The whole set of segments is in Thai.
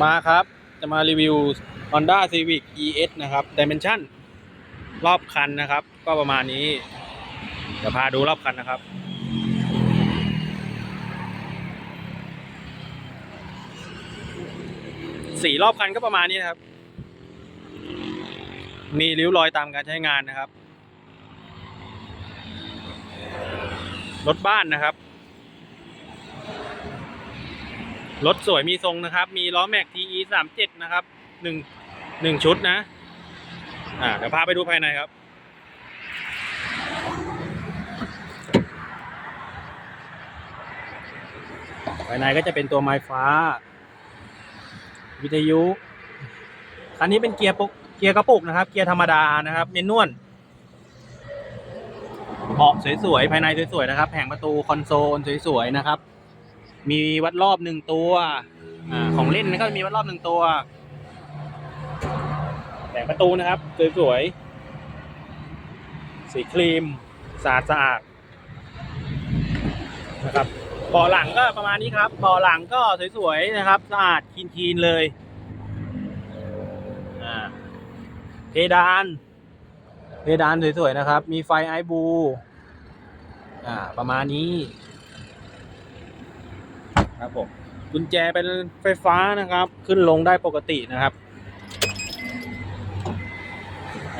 มาครับ จะมารีวิว Honda Civic ES นะครับ Dimension รอบคันนะครับ ก็ประมาณนี้ เดี๋ยวพาดูรอบคันนะครับ สีรอบคันก็ประมาณนี้นะครับ มีริ้วรอยตามการใช้งานนะครับ รถบ้านนะครับ รถสวยมีทรงนะครับ มีล้อแม็ก TE สามเจ็ดนะครับหนึ่งหนึ่งชุดนะ อ่าเดี๋ยวพาไปดูภายในครับ ภายในก็จะเป็นตัวไม้ฟ้า วิทยุคันนี้เป็นเกียร์ปุกเกียร์กระปุกนะครับ เกียร์ธรรมดานะครับเมนนวลเบาะสวยๆภายในสวยๆนะครับแผงประตูคอนโซลสวยๆนะครับ มีวัดรอบหนึ่งตัวอาของเล่นก็มีวัดรอบหนึ่งตัวแผงประตูนะครับสวยๆสีครีมสะอาดสะอาดนะครับเบาะหลังก็ประมาณนี้ครับเบาะหลังก็สวยๆนะครับสะอาดคีนๆเลยอ่าเพดานเพดานสวยๆนะครับ มีไฟไอบู อ่า ประมาณนี้ ครับผมกุญแจเป็นไฟฟ้านะครับ ขึ้นลงได้ปกตินะครับ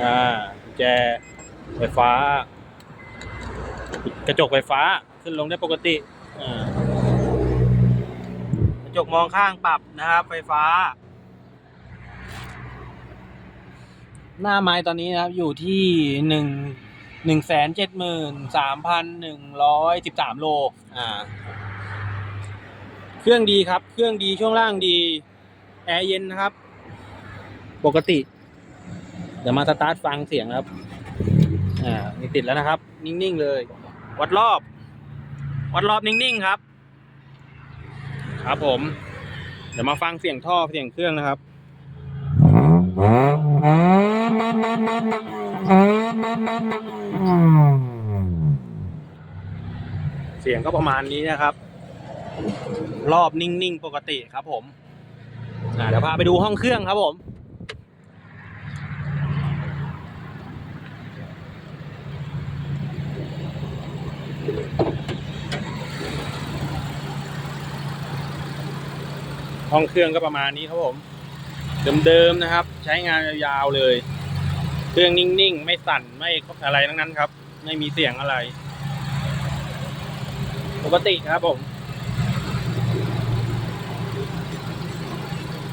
อ่ากุญแจไฟฟ้า กระจกไฟฟ้าขึ้นลงได้ปกติอ่ากระจกมองข้างปรับนะครับ ไฟฟ้า หน้าไม้ตอนนี้นะครับ อยู่ที่หนึ่งหนึ่งแสนเจ็ดหมื่นสามพันหนึ่งร้อยสิบสามโล อ่า เครื่องดีครับ เครื่องดีช่วงล่างดี แอร์เย็นนะครับ ปกติ เดี๋ยวมาสตาร์ทฟังเสียงครับ อ่านี่ติดแล้วนะครับ นิ่งๆเลย วัดรอบ วัดรอบนิ่งๆครับ ครับผม เดี๋ยวมาฟังเสียงท่อเสียงเครื่องนะครับเสียงก็ประมาณนี้นะครับ รอบนิ่งๆปกติครับผมเดี๋ยวพาไปดูห้องเครื่องครับผม ห้องเครื่องก็ประมาณนี้ครับผม เดิมๆนะครับ ใช้งานยาวๆเลย เครื่องนิ่งๆ ไม่สั่นไม่อะไรทั้งนั้นครับ ไม่มีเสียงอะไร ปกติครับผม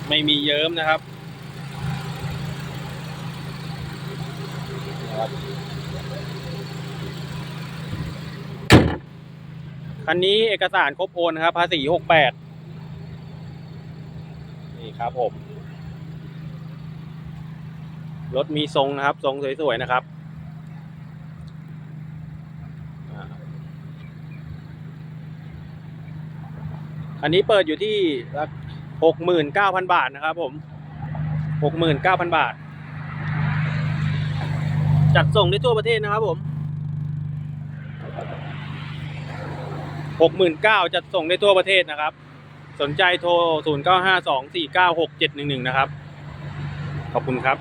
ไม่มีเยิ้มนะครับคันนี้เอกสารครบโอนครับภาษีหกแปดนี่ครับผม รถมีทรงนะครับ ทรงสวยๆนะครับอันนี้เปิดอยู่ที่ หกหมื่นเก้าพันบาทนะครับผมหกหมื่นเก้าพันบาท จัดส่งได้ทั่วประเทศนะครับผมหกหมื่นเก้าจัดส่งได้ทั่วประเทศนะครับ สนใจโทรศูนย์เก้าห้าสองสี่เก้าหกเจ็ดหนึ่งหนึ่งนะครับ ขอบคุณครับ